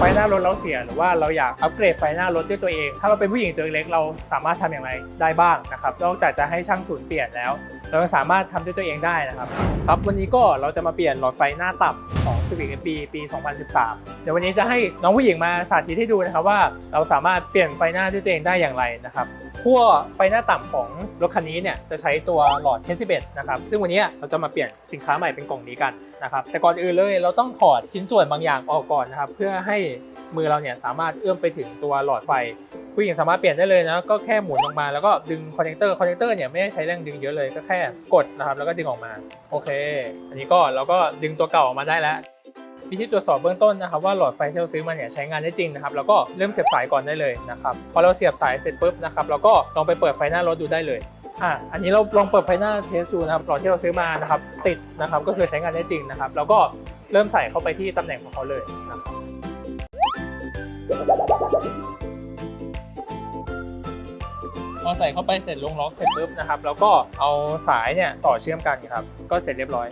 ไฟหน้ารถเราเสียหรือว่าเราอยากอัปเกรดไฟหน้ารถด้วยตัวเอง ถ้าเราเป็นผู้หญิงตัวเล็กเราสามารถทำอย่างไรได้บ้างนะครับนอกจากจะให้ช่างศูนย์เปลี่ยนแล้ว เราสามารถทำด้วยตัวเองได้นะครับครับวันนี้ก็เราจะมาเปลี่ยนหลอดไฟหน้าต่ำของ Civic FB ปี 2013 เดี๋ยววันนี้จะให้น้องผู้หญิงมาสาธิตให้ดูนะครับว่าเราสามารถเปลี่ยนไฟหน้าด้วยตัวเองได้อย่างไรนะครับขั้วไฟหน้าต่ำของรถคันนี้เนี่ยจะใช้ตัวหลอด H11 นะครับซึ่งวันนี้เราจะมาเปลี่ยนสินค้าใหม่เป็นกล่องนี้กันนะครับแต่ก่อนอื่นเลยเราต้องถอดชิ้นส่วนบางอย่างออกก่อนนะครับเพื่อให้ มือเราเนี่ยสามารถเอื้อมไปถึงตัวหลอดไฟผู้หญิงสามารถเปลี่ยนได้เลยนะก็แค่หมุนลงมาแล้วก็ดึงคอนเนคเตอร์คอนเนคเตอร์เนี่ยไม่ได้ใช้แรงดึงเยอะเลยก็แค่กดนะครับแล้วก็ดึงออกมาโอเค อันนี้ก็เราก็ดึงตัวเก่าออกมาได้แล้ววิธีตรวจสอบเบื้องต้นนะครับว่าหลอดไฟที่เราซื้อมาเนี่ยใช้งานได้จริงนะครับแล้วก็เริ่มเสียบสายก่อนได้เลยนะครับพอเราเสียบสายเสร็จปุ๊บนะครับเราก็ลองไปเปิดไฟหน้ารถดูได้เลยอะอันนี้เราลองเปิดไฟหน้าเทสดูนะครับหลอดที่เราซื้อมานะครับติดนะครับก็คือใช้งานได้จริงนะครับแล้วก็เริ่มใส่เข้าไปที่ตำแหน่งของเขาเลยนะครับ พอใส่เข้าไปเสร็จลงล็อกเสร็จปุ๊บนะครับ แล้วก็เอาสายเนี่ยต่อเชื่อมกันครับ ก็เสร็จเรียบร้อย